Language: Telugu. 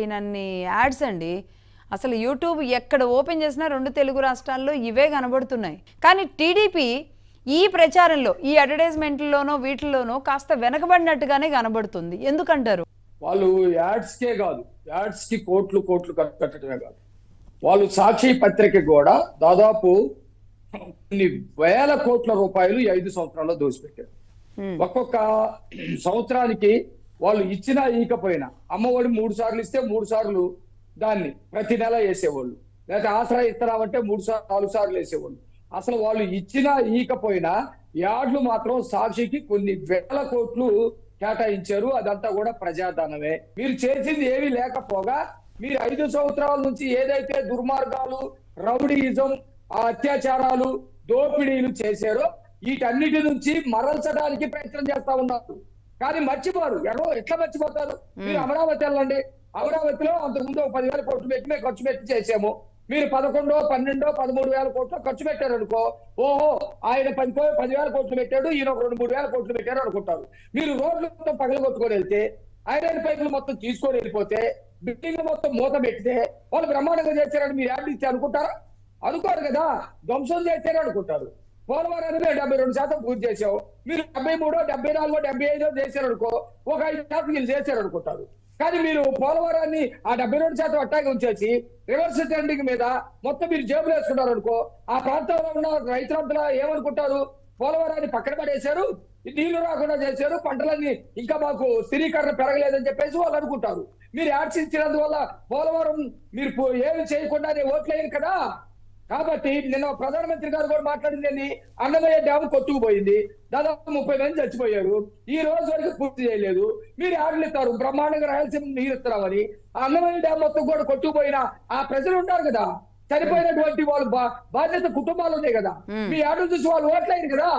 అయినన్ని యాడ్స్ అండి. అసలు యూట్యూబ్ ఎక్కడ ఓపెన్ చేసినా రెండు తెలుగు రాష్ట్రాల్లో ఇవే కనబడుతున్నాయి. కానీ టీడీపీ ఈ ప్రచారంలో ఈ అడ్వర్టైజ్మెంట్లోనో వీటిల్లోనో కాస్త వెనకబడినట్టుగానే కనబడుతుంది. ఎందుకంటారు? వాళ్ళు యాడ్స్ కే కాదు. యాడ్స్కి కోట్లు కోట్లు ఖర్చు పెట్టడమే కాదు. వాళ్ళు సాక్షి పత్రిక కూడా దాదాపు కొన్ని వేల కోట్ల రూపాయలు ఐదు సంవత్సరాల్లో దోసిపెట్టారు. ఒక్కొక్క సంవత్సరానికి వాళ్ళు ఇచ్చినా ఈకపోయినా అమ్మఒడి మూడు సార్లు ఇస్తే మూడు సార్లు దాన్ని ప్రతి నెల వేసేవాళ్ళు. లేకపోతే ఆసరా ఇస్తున్నామంటే మూడు సార్లు నాలుగు సార్లు వేసేవాళ్ళు. అసలు వాళ్ళు ఇచ్చినా ఈకపోయినా యాడ్లు మాత్రం సాక్షికి కొన్ని వేల కోట్లు కేటాయించారు. అదంతా కూడా ప్రజాధనమే. మీరు చేసింది ఏమీ లేకపోగా మీరు ఐదు సంవత్సరాల నుంచి ఏదైతే దుర్మార్గాలు రౌడీయిజం ఆ అత్యాచారాలు దోపిడీలు చేశారో వీటన్నిటి నుంచి మరల్చడానికి ప్రయత్నం చేస్తా ఉన్నారు. కానీ మర్చిపోరు. ఎవరో ఎట్లా మర్చిపోతారు? మీరు అమరావతి వెళ్ళండి. అమరావతిలో అంతకుముందు ఒక పదివేల కోట్లు పెట్టి మేము ఖర్చు పెట్టి చేసాము. మీరు పదకొండో పన్నెండో పదమూడు వేల కోట్లు ఖర్చు పెట్టారు అనుకో ఓహో ఆయన పది పదివేల కోట్లు పెట్టాడు ఈయన ఒక రెండు మూడు వేల కోట్లు పెట్టారు అనుకుంటారు. మీరు రోడ్లు మొత్తం పగలగొట్టుకొని వెళ్తే ఐరన్ పైపులు మొత్తం తీసుకొని వెళ్ళిపోతే బిల్డింగ్ మొత్తం మూత పెట్టితే వాళ్ళు బ్రహ్మాండంగా చేశారని మీరు యాడ్ ఇచ్చి అనుకుంటారా? అనుకోరు కదా. ధ్వంసం చేశారు అనుకుంటారు. పోలవరాన్ని డెబ్బై రెండు శాతం పూర్తి చేసావు మీరు డెబ్బై మూడో డెబ్బై నాలుగో డెబ్బై ఐదో చేశారు అనుకో ఒక ఐదు శాతం వీళ్ళు చేశారు అనుకుంటారు కానీ మీరు పోలవరాన్ని ఆ డెబ్బై రెండు శాతం అట్టాగే ఉంచేసి రివర్స్ ట్రెండింగ్ మీద మొత్తం మీరు జేబులు వేసుకున్నారు అనుకో ఆ ప్రాంతంలో ఉన్న రైతులంతా ఏమనుకుంటారు? పోలవరాన్ని పక్కన పడేశారు నీళ్ళు రాకుండా చేశారు పంటలన్నీ ఇంకా మాకు స్థిరీకరణ పెరగలేదని చెప్పేసి వాళ్ళు అనుకుంటారు. మీరు యాడ్స్ ఇచ్చినందువల్ల పోలవరం మీరు పో- ఏమి చేయకుండానే ఓట్లేయరు కదా? కాబట్టి నిన్న ప్రధానమంత్రి గారు కూడా మాట్లాడింది? అన్నమయ్య డ్యామ్ కొట్టుకుపోయింది. దాదాపు ముప్పై మంది చచ్చిపోయారు. ఈ రోజు వరకు పూర్తి చేయలేదు. మీరు యాడ్లు ఇస్తారు బ్రహ్మాండంగా రాయలసీమ నీరు ఇస్తున్నామని అన్నమయ్య డ్యామ్ మొత్తం కూడా కొట్టుకుపోయిన ఆ ప్రజలు ఉన్నారు కదా. చనిపోయినటువంటి వాళ్ళు బాధ్యత కుటుంబాలు ఉన్నాయి కదా. మీ యాడ్లు చూసి వాళ్ళు ఓట్లయ్యారు కదా.